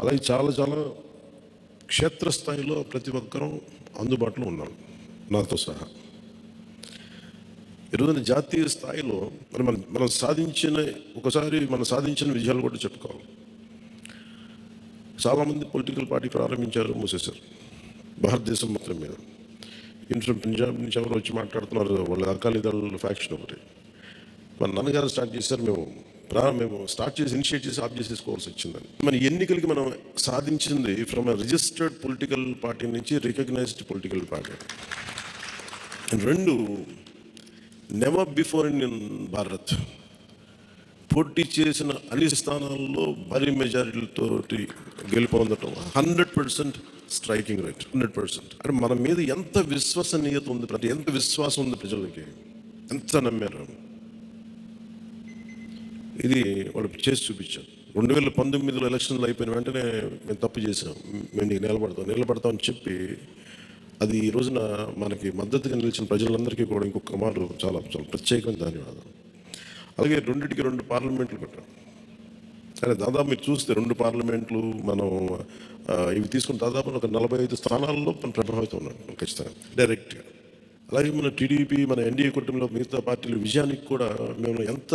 అలాగే చాలా చాలా క్షేత్రస్థాయిలో ప్రతి ఒక్కరూ అందుబాటులో ఉన్నాం నాతో సహా. ఈరోజున జాతీయ స్థాయిలో మరి మనం మనం సాధించిన ఒకసారి మనం సాధించిన విజయాలు కూడా చెప్పుకోవాలి. చాలామంది పొలిటికల్ పార్టీ ప్రారంభించారు మూసేశారు భారతదేశం మొత్తం మీద. ఇంట్లో పంజాబ్ నుంచి ఎవరు వచ్చి మాట్లాడుతున్నారు వాళ్ళ అకాలీదళ ఫ్యాక్షన్ ఒకటి. మన నాన్నగారు స్టార్ట్ చేశారు మేము మేము స్టార్ట్ చేసి ఇనిషియేట్ చేసి ఆఫ్ చేసేసుకోవాల్సి వచ్చిందని. మన ఎన్నికలకి మనం సాధించింది ఫ్రమ్ రిజిస్టర్డ్ పొలిటికల్ పార్టీ నుంచి రికగ్నైజ్డ్ పొలిటికల్ పార్టీ రెండు నెవర్ బిఫోర్ ఇన్ భారత్ పోటీ చేసిన అన్ని స్థానాల్లో భారీ మెజారిటీలతో గెలుపొందటం hundred percent striking rate hundred percent అంటే మన మీద ఎంత విశ్వసనీయత ఉంది ప్రతి ఎంత విశ్వాసం ఉంది ప్రజలకి ఎంత నమ్మారు? ఇది వాళ్ళు చేసి చూపించారు రెండు వేల పంతొమ్మిదిలో ఎలక్షన్లు అయిపోయిన వెంటనే మేము తప్పు చేసాం మేము నీకు నిలబడతాం నిలబడతాం అని చెప్పి అది ఈ రోజున మనకి మద్దతుగా నిలిచిన ప్రజలందరికీ కూడా ఇంకొక మారు చాలా చాలా ప్రత్యేకమైన ధన్యవాదాలు. అలాగే రెండింటికి రెండు పార్లమెంట్లు పెట్టాం సరే దాదాపు మీరు చూస్తే రెండు పార్లమెంట్లు మనం ఇవి తీసుకున్న దాదాపు ఒక నలభై ఐదు స్థానాల్లో మనం ప్రభావితం ఉన్నాం ఖచ్చితంగా డైరెక్ట్గా. అలాగే మన టీడీపీ మన ఎన్డీఏ కుటుంబంలో మిగతా పార్టీల విజయానికి కూడా మేము ఎంత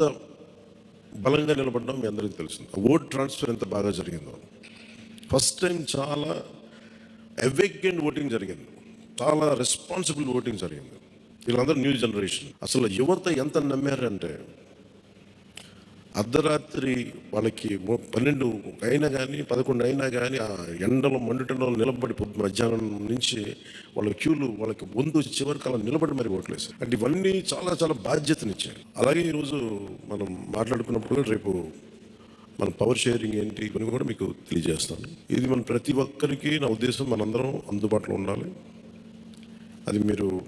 బలంగా నిలబడడం మీ అందరికీ తెలుసు ఓట్ ట్రాన్స్ఫర్ ఎంత బాగా జరిగిందో. ఫస్ట్ టైం చాలా అవేకెండ్ ఓటింగ్ జరిగింది. చాలా రెస్పాన్సిబుల్ ఓటింగ్ జరిగింది. వీళ్ళందరూ న్యూ జనరేషన్ అసలు యువత ఎంత నమ్మారంటే అర్ధరాత్రి వాళ్ళకి పన్నెండు అయినా కానీ పదకొండు అయినా కానీ ఆ ఎండలో మండుటలో నిలబడి పొద్దు మధ్యాహ్నం నుంచి వాళ్ళ క్యూలు వాళ్ళకి ముందు చివరికి అలా నిలబడి మరి ఓట్లేసి అంటే ఇవన్నీ చాలా చాలా బాధ్యతనిచ్చాయి. అలాగే ఈరోజు మనం మాట్లాడుకున్నప్పుడు కూడా రేపు మన పవర్ షేరింగ్ ఏంటి ఇవన్నీ కూడా మీకు తెలియజేస్తాను. ఇది మన ప్రతి ఒక్కరికి నా ఉద్దేశం మనందరం అందుబాటులో ఉండాలి. అది మీరు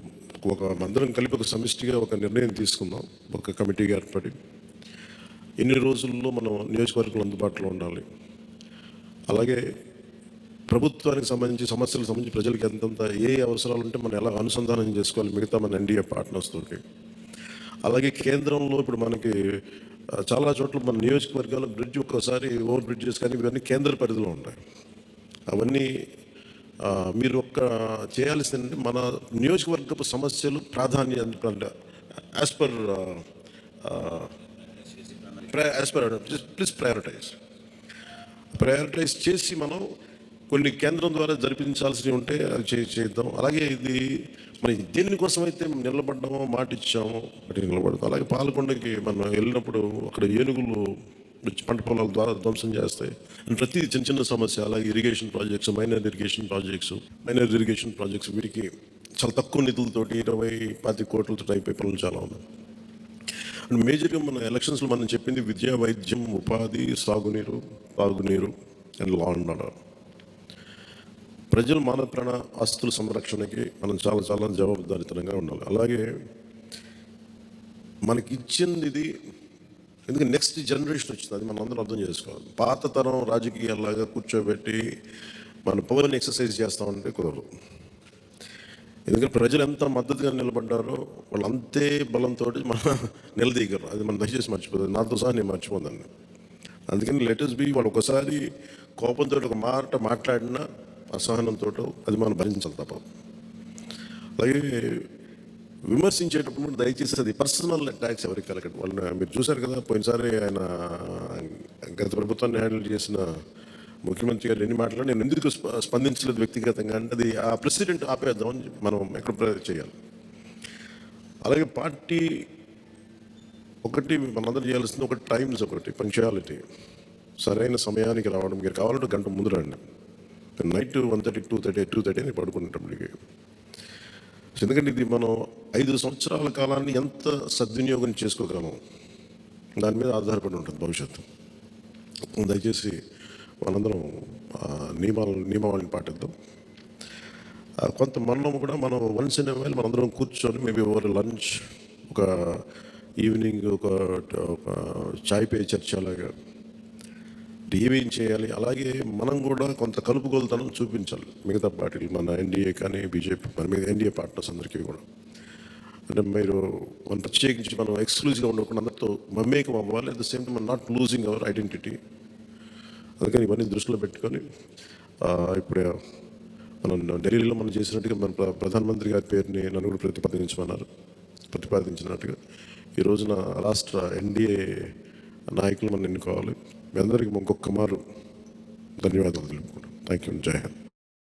ఒక మందరం కలిపి ఒక సమిష్టిగా ఒక నిర్ణయం తీసుకుందాం. ఒక కమిటీగా ఏర్పడి ఎన్ని రోజుల్లో మనం నియోజకవర్గాలు అందుబాటులో ఉండాలి? అలాగే ప్రభుత్వానికి సంబంధించి సమస్యలకు సంబంధించి ప్రజలకు ఎంతంత ఏ అవసరాలు ఉంటే మనం ఎలా అనుసంధానం చేసుకోవాలి మిగతా మన ఎన్డీఏ పార్ట్నర్స్తోటి? అలాగే కేంద్రంలో ఇప్పుడు మనకి చాలా చోట్ల మన నియోజకవర్గాల్లో బ్రిడ్జ్ ఒక్కసారి ఓవర్ బ్రిడ్జెస్ కానీ ఇవన్నీ కేంద్ర పరిధిలో ఉంటాయి. అవన్నీ మీరు ఒక్క చేయాల్సింది మన నియోజకవర్గపు సమస్యలు ప్రాధాన్యత as per as per please prioritise prioritise చేసి మనం కొన్ని కేంద్రం ద్వారా జరిపించాల్సినవి ఉంటే అది చే- చేద్దాం. అలాగే ఇది మరి దేనికోసం అయితే నిలబడ్డామో మాట ఇచ్చామో అటు నిలబడతాం. అలాగే పాలకొండకి మనం వెళ్ళినప్పుడు అక్కడ ఏనుగులు పంట పొలాల ద్వారా ధ్వంసం చేస్తాయి. ప్రతి చిన్న చిన్న సమస్య అలాగే irrigation projects minor irrigation projects minor irrigation projects వీటికి చాలా తక్కువ నిధులతోటి ఇరవై పాతి కోట్లతో అయిపోయి పనులు చాలా ఉన్నాయి మేజర్గా మన ఎలక్షన్స్లో మనం చెప్పింది విద్య వైద్యం ఉపాధి సాగునీరు తాగునీరు అండ్ లా అండ్ ఆర్డర్ ప్రజల మానవ ప్రాణ ఆస్తుల సంరక్షణకి మనం చాలా చాలా జవాబుదారితనంగా ఉండాలి. అలాగే మనకి ఇచ్చింది ఇది ఎందుకంటే నెక్స్ట్ జనరేషన్ వచ్చింది అది మనం అందరం అర్థం చేసుకోవాలి. పాత తరం రాజకీయాల్లాగా కూర్చోబెట్టి మన పవర్ని ఎక్సర్సైజ్ చేస్తామంటే కుదరదు. ఎందుకంటే ప్రజలు ఎంత మద్దతుగా నిలబడ్డారో వాళ్ళు అంతే బలంతో మన నిలదీయగలరు. అది మనం దయచేసి మర్చిపోతుంది నాతో సహా నేను మర్చిపోదాన్ని అందుకని లెటర్స్ బి వాళ్ళు ఒకసారి కోపంతో ఒక మాట మాట్లాడినా అసహనంతో అది మనం భరించాలి తప్ప. అలాగే విమర్శించేటప్పుడు దయచేసి అది పర్సనల్ అటాక్స్ ఎవరికి కలగండి వాళ్ళు మీరు చూశారు కదా పోయినసారి ఆయన గత ప్రభుత్వాన్ని హ్యాండిల్ చేసిన ముఖ్యమంత్రి గారు ఎన్ని మాటలు నేను ఎందుకు స్ప- స్పందించలేదు వ్యక్తిగతంగా అంటే అది ఆ ప్రెసిడెంట్ ఆపేద్దామని మనం ఎక్కడ చేయాలి. అలాగే పార్టీ ఒకటి మనందరూ చేయాల్సింది ఒకటి టైమ్స్ ఒకటి పంక్చువాలిటీ. సరైన సమయానికి రావడం మీరు కావాలంటే గంట ముందు రండి. Night one thirty two thirty two thirty అని పడుకునేటప్పటికి. ఎందుకంటే ఇది మనం ఐదు సంవత్సరాల కాలాన్ని ఎంత సద్వినియోగం చేసుకోగలం దాని మీద ఆధారపడి ఉంటుంది భవిష్యత్తు. దయచేసి మనందరం ఆ, నియమాలు నియమావళిని పాటిద్దాం. కొంత మనం కూడా మనం వన్స్ ఇన్ వైల్ మనందరం కూర్చొని మేబీ ఓవర్ లంచ్ ఒక ఈవినింగ్ ఒక ఒక చాయ్ పే చర్చ అలాగా ఏమేం చేయాలి? అలాగే మనం కూడా కొంత కలుపుగోలుతనం చూపించాలి. మిగతా పార్టీలు మన ఎన్డీఏ కానీ బీజేపీ మన మీద ఎన్డీఏ పార్టీస్ అందరికీ కూడా. అంటే మీరు మనం ప్రత్యేకించి మనం ఎక్స్క్లూజివ్గా ఉండకుండా అందరితో మమేకం అవ్వాలి. At the same time not losing our identity అందుకని ఇవన్నీ దృష్టిలో పెట్టుకొని ఇప్పుడే ఇప్పుడు మనం ఢిల్లీలో మనం చేసినట్టుగా మన ప్ర- ప్రధానమంత్రి గారి పేరుని నలుగురు ప్రతిపాదించమన్నారు ప్రతిపాదించినట్టుగా. ఈ రోజున రాష్ట్ర ఎన్డీఏ నాయకులు మనం ఎన్నుకోవాలి. మీ అందరికీ ఇంకొక మారు ధన్యవాదాలు తెలుపుకుంటాం థ్యాంక్ యూ జై హింద్.